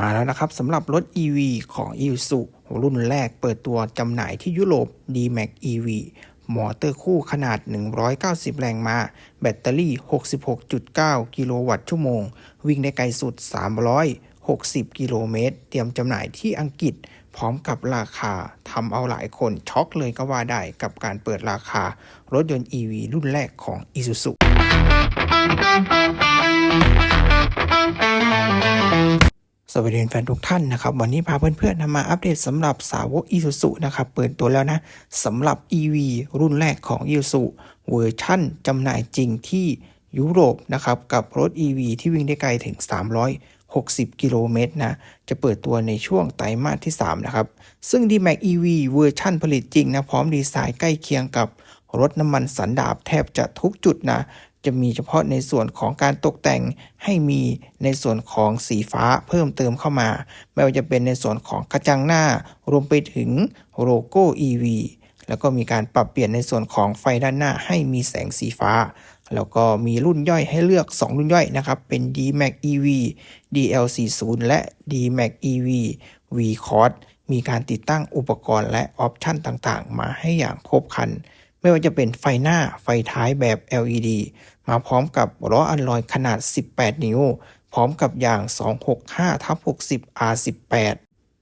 มาแล้วนะครับสำหรับรถ EV ของ i s u รุ่นแรกเปิดตัวจำหน่ายที่ยุโรป D-Max EV มอเตอร์คู่ขนาด 190 แรงม้า แบตเตอรี่ 66.9 กิโลวัตต์ชั่วโมง วิ่งได้ไกลสุด 360 กิโลเมตร เตรียมจำหน่ายที่อังกฤษ พร้อมกับราคาทำเอาหลายคนช็อกเลยก็ว่าได้กับการเปิดราคา รถยนต์ EV รุ่นแรกของ Isuzu สวัสดีแฟนทุกท่านนะครับ วันนี้พาเพื่อนๆนำมาอัปเดตสำหรับสาวก Isuzu นะครับ เปิดตัวแล้วนะสำหรับ EV รุ่นแรกของ Isuzu เวอร์ชั่นจำหน่ายจริงที่ยุโรปนะครับ กับรถ EV ที่วิ่งได้ไกลถึง 360 กิโลเมตรนะ จะเปิดตัวในช่วงไตรมาสที่ 3 นะครับ ซึ่ง D-Max EV เวอร์ชั่นผลิตจริงนะ พร้อมดีไซน์ใกล้เคียงกับรถน้ำมันสันดาปแทบจะทุกจุดนะ จะมีเฉพาะในส่วนของการตกแต่งให้มีในส่วนของสีฟ้าเพิ่มเติมเข้ามา ไม่ว่าจะเป็นในส่วนของกระจังหน้ารวมไปถึงโลโก้ EV แล้วก็มีการปรับเปลี่ยนในส่วนของไฟด้านหน้าให้มีแสงสีฟ้า แล้วก็มีรุ่นย่อยให้เลือก 2 รุ่นย่อยนะครับ เป็น D-Max EV DL40 และ D-Max EV V Cross มีการติดตั้งอุปกรณ์และออปชันต่างๆ มาให้อย่างครบครัน ไม่ว่าจะเป็นไฟหน้าไฟท้ายแบบ LED มาพร้อมกับล้ออัลลอยขนาด 18 นิ้ว พร้อมกับยาง 265ทับ60 R18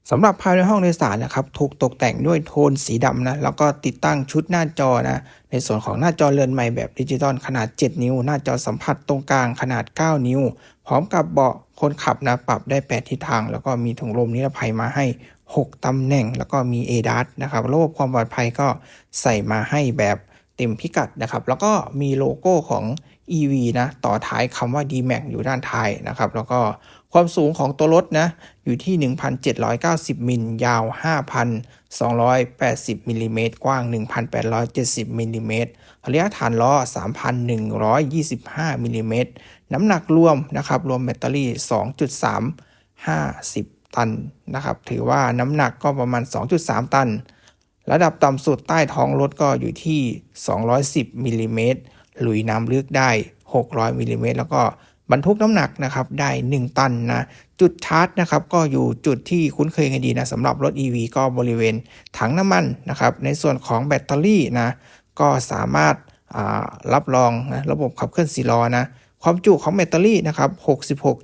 สำหรับภายในห้องโดยสารนะครับ ถูกตกแต่งด้วยโทนสีดำนะ แล้วก็ติดตั้งชุดหน้าจอนะ ในส่วนของหน้าจอเรือนใหม่แบบดิจิตอลขนาด 7 นิ้ว หน้าจอสัมผัสตรงกลางขนาด 9 นิ้ว พร้อมกับเบาะคนขับนะ ปรับได้ 8 ทิศทาง แล้วก็มีถุงลมนิรภัยมาให้ 6 ตำแหน่งแล้วก็มี ADAS นะครับระบบความปลอดภัยก็ใส่มาให้แบบเต็มพิกัดนะครับ แล้วก็มีโลโก้ของ EV นะต่อท้ายคำว่า D-Max อยู่ด้านท้ายนะครับ แล้วก็ความสูงของตัวรถนะอยู่ที่ 1,790 มิล ยาว 5,280 มิลลิเมตร กว้าง 1,870 มิลลิเมตรระยะฐานล้อ 3,125 มิลลิเมตร น้ำหนักรวมนะครับ รวมแบตเตอรี่ 2.350 ตันนะครับ ถือว่าน้ำหนักก็ประมาณ 2.3 ตัน ระดับต่ำสุดใต้ท้องรถก็อยู่ที่ 210มิลลิเมตรลุยน้ำลึกได้ 600มิลลิเมตรแล้วก็บรรทุกน้ำหนักนะครับได้ 1 ตันนะจุดชาร์จนะครับก็อยู่จุดที่คุ้นเคยกันดีนะสำหรับรถ EV ก็บริเวณถังน้ำมันนะครับในส่วนของแบตเตอรี่นะก็สามารถรับรองนะระบบขับเคลื่อนสีล้อนะ ความจุของแบตเตอรี่นะครับ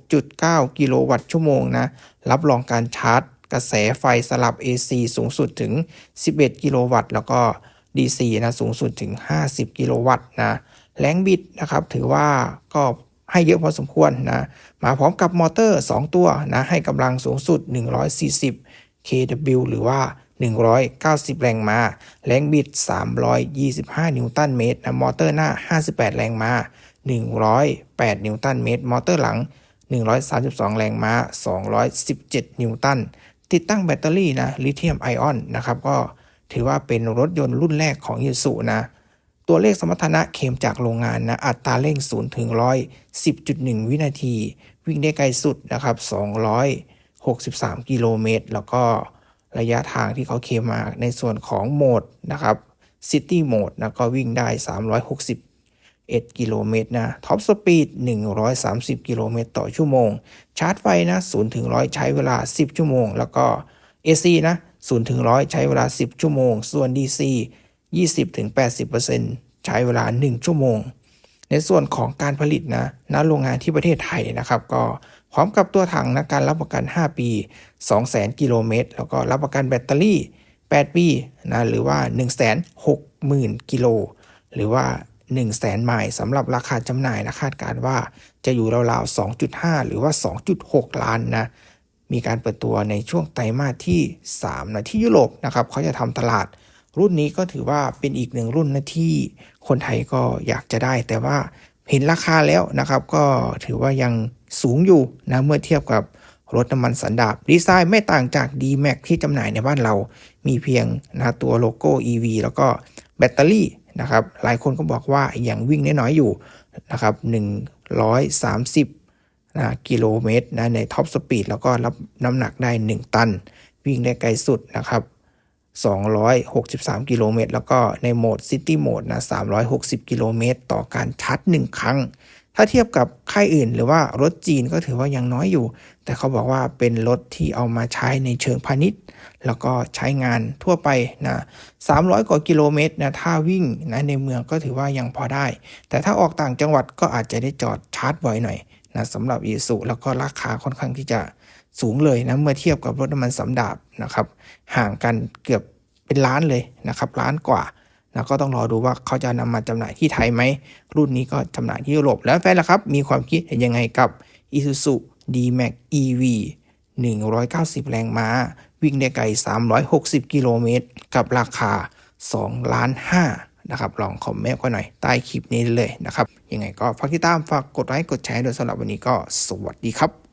66.9 กิโลวัตต์ชั่วโมงนะ รับรองการชาร์จ กระแสไฟสลับ AC สูงสุดถึง 11 กิโลวัตต์ แล้วก็ DC นะสูงสุดถึง 50 กิโลวัตต์นะ แรงบิดนะครับ ถือว่าก็ให้เยอะพอสมควรนะ มาพร้อมกับมอเตอร์ 2 ตัวนะ ให้กำลังสูงสุด 140 kW หรือว่า 190 แรงม้า แรงบิด 325 นิวตันเมตรนะมอเตอร์หน้า 58 แรงม้า 108 นิวตันเมตร มอเตอร์หลัง 132 แรงม้า 217 นิวตัน ติดตั้งแบตเตอรี่นะลิเธียมไอออนนะครับ ก็ถือว่าเป็นรถยนต์รุ่นแรกของยูสุนะ ตัวเลขสมรรถนะเคมจากโรงงานนะ อัตราเร่ง 0 ถึง 110.1 วินาที วิ่งได้ไกลสุดนะครับ 263 กิโลเมตร แล้วก็ ระยะทางที่เขาเคมมาในส่วนของโหมดนะครับ City Mode นะก็วิ่งได้ 361 กิโลเมตรนะท็อปสปีด130 กิโลเมตรต่อชั่วโมง ชาร์จไฟนะ0ถึง100 ใช้เวลา 10 ชั่วโมง แล้วก็ AC นะ0ถึง100 ใช้เวลา 10 ชั่วโมง ส่วน DC 20-80%ใช้เวลา 1 ชั่วโมง ในส่วนของการผลิตนะณโรงงานที่ประเทศไทยนะครับก็ พร้อมกับตัวถังนะการรับประกัน 5 ปี 200,000 กิโลเมตร แล้วก็รับประกันแบตเตอรี่ 8 ปีนะหรือว่า 160,000 กิโล หรือว่า 1 0 0 0 0แสนไมล์สำหรับราคาจำหน่ายนะคาดการว่าจะอยู่ราวๆ 2.5 หรือว่า 2.6 ล้านนะมีการเปิดตัวในช่วงไตรมาสที่3นะที่ยุโรปนะครับเขาจะทำตลาด รุ่นนี้ก็ถือว่าเป็นอีกหนึ่งรุ่นนะที่คนไทยก็อยากจะได้ แต่ว่าเห็นราคาแล้วนะครับ ก็ถือว่ายัง สูงอยู่นะเมื่อเทียบกับรถน้ำมันสันดาปดีไซน์ไม่ต่างจาก D-Max ที่จำหน่ายในบ้านเรา มีเพียงนะตัวโลโก้ EV แล้วก็แบตเตอรี่นะครับ หลายคนก็บอกว่ายังวิ่งน้อยอยู่นะครับ 130นะกิโลเมตรนะในท็อปสปีดแล้วก็รับน้ำหนักได้ 1 ตัน วิ่งได้ไกลสุดนะครับ 263 กิโลเมตร แล้วก็ในโหมด City Mode นะ 360 กิโลเมตร ต่อการชาร์จ 1 ครั้ง ถ้าเทียบกับค่ายอื่น หรือว่ารถจีนก็ถือว่ายังน้อยอยู่ แต่เขาบอกว่าเป็นรถที่เอามาใช้ในเชิงพาณิชย์ แล้วก็ใช้งานทั่วไปนะ300 กว่ากิโลเมตรนะถ้าวิ่งนะในเมืองก็ถือว่ายังพอได้ แต่ถ้าออกต่างจังหวัดก็อาจจะได้จอดชาร์จบ่อยหน่อยนะสำหรับอีสุแล้วก็ราคาค่อนข้างที่จะสูงเลยนะเมื่อเทียบกับรถน้ำมันสำดาบนะครับห่างกันเกือบเป็นล้านเลยนะครับล้านกว่า นะก็ต้องรอดูว่าเขาจะนำมาจำหน่ายที่ไทยไหม รุ่นนี้ก็จำหน่ายที่ยุโรปแล้วแฟนล่ะครับ มีความคิดเห็นยังไงกับ Isuzu D-Max EV 190 แรงม้า วิ่งได้ไกล 360 กิโลเมตร กับราคา 2 ล้าน5นะครับ ลองคอมเมนต์กันหน่อยใต้คลิปนี้เลยนะครับ ยังไงก็ฝากติดตามฝากกดไลค์กดแชร์ด้วยสำหรับวันนี้ก็สวัสดีครับ